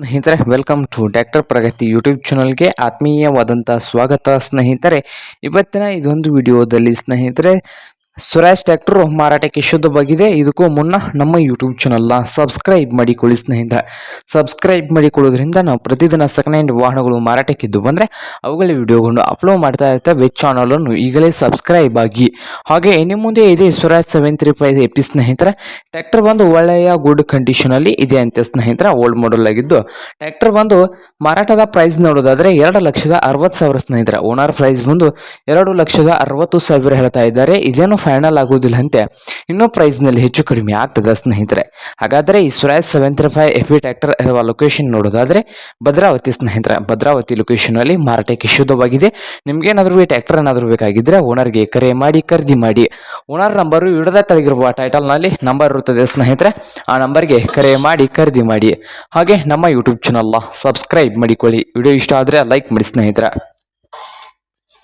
ಸ್ನೇಹಿತರೆ welcome to doctor Pragati YouTube ಚಾನಲ್ಗೆ ಆತ್ಮೀಯವಾದಂಥ ಸ್ವಾಗತ ಸ್ನೇಹಿತರೆ. ಇವತ್ತಿನ ಇದೊಂದು ವಿಡಿಯೋದಲ್ಲಿ ಸ್ನೇಹಿತರೆ ಸ್ವರಾಜ್ ಟ್ಯಾಕ್ಟರ್ ಮಾರಾಟಕ್ಕೆ ಶುದ್ಧವಾಗಿದೆ. ಇದಕ್ಕೂ ಮುನ್ನ ನಮ್ಮ ಯೂಟ್ಯೂಬ್ ಚಾನಲ್ನ ಸಬ್ಸ್ಕ್ರೈಬ್ ಮಾಡಿಕೊಳ್ಳಿ ಸ್ನೇಹಿತರೆ. ಸಬ್ಸ್ಕ್ರೈಬ್ ಮಾಡಿಕೊಳ್ಳೋದ್ರಿಂದ ನಾವು ಪ್ರತಿದಿನ ಸೆಕೆಂಡ್ ಹ್ಯಾಂಡ್ ವಾಹನಗಳು ಮಾರಾಟಕ್ಕಿದ್ದು ಬಂದರೆ ಅವುಗಳ ವಿಡಿಯೋಗಳನ್ನು ಅಪ್ಲೋಡ್ ಮಾಡ್ತಾ ಇರ್ತೇವೆ. ಚಾನಲನ್ನು ಈಗಲೇ ಸಬ್ಸ್ಕ್ರೈಬ್ ಆಗಿ. ಹಾಗೆ ಇನ್ನು ಮುಂದೆ ಇದೆ Swaraj seven three five AP ಸ್ನೇಹಿತರೆ ಟ್ಯಾಕ್ಟರ್ ಬಂದು ಒಳ್ಳೆಯ ಗುಡ್ ಕಂಡೀಷನಲ್ಲಿ ಇದೆ ಅಂತ ಸ್ನೇಹಿತರೆ ಓಲ್ಡ್ ಮಾಡಲ್ ಆಗಿದ್ದು ಟ್ಯಾಕ್ಟರ್ ಬಂದು ಮಾರಾಟದ ಪ್ರೈಸ್ ನೋಡೋದಾದರೆ ಎರಡು ಲಕ್ಷದ ಅರವತ್ತು ಸಾವಿರ ಸ್ನೇಹಿತರೆ. ಓನರ್ ಪ್ರೈಸ್ ಬಂದು ಎರಡು ಲಕ್ಷದ ಅರವತ್ತು ಸಾವಿರ ಹೇಳ್ತಾ ಇದ್ದಾರೆ. ಇದೇನು ಫೈನಲ್ ಆಗುವುದಿಲ್ಲ ಅಂತೆ ಇನ್ನೂ ಪ್ರೈಸ್ನಲ್ಲಿ ಹೆಚ್ಚು ಕಡಿಮೆ ಆಗ್ತದೆ ಸ್ನೇಹಿತರೆ. ಹಾಗಾದರೆ ಈ Swaraj seven three five F tractor ಇರುವ ಲೊಕೇಶನ್ ನೋಡೋದಾದರೆ ಭದ್ರಾವತಿ ಸ್ನೇಹಿತರೆ. ಭದ್ರಾವತಿ ಲೊಕೇಶನಲ್ಲಿ ಮಾರಾಟಕ್ಕೆ ಶುದ್ಧವಾಗಿದೆ. ನಿಮ್ಗೇನಾದರೂ ಈ ಟ್ಯಾಕ್ಟರ್ ಏನಾದರೂ ಬೇಕಾಗಿದ್ದರೆ ಓನರ್ಗೆ ಕರೆ ಮಾಡಿ, ಖರೀದಿ ಮಾಡಿ. ಓನರ್ ನಂಬರು ಇಡದ ತೆಗೆದಿರುವ ಟೈಟಲ್ನಲ್ಲಿ ನಂಬರ್ ಇರುತ್ತದೆ ಸ್ನೇಹಿತರೆ. ಆ ನಂಬರ್ಗೆ ಕರೆ ಮಾಡಿ, ಖರೀದಿ ಮಾಡಿ. ಹಾಗೆ ನಮ್ಮ ಯೂಟ್ಯೂಬ್ ಚಾನಲ್ನ ಸಬ್ಸ್ಕ್ರೈಬ್ ಮಾಡಿಕೊಳ್ಳಿ. ವಿಡಿಯೋ ಇಷ್ಟ ಆದರೆ ಲೈಕ್ ಮಾಡಿ ಸ್ನೇಹಿತರೆ.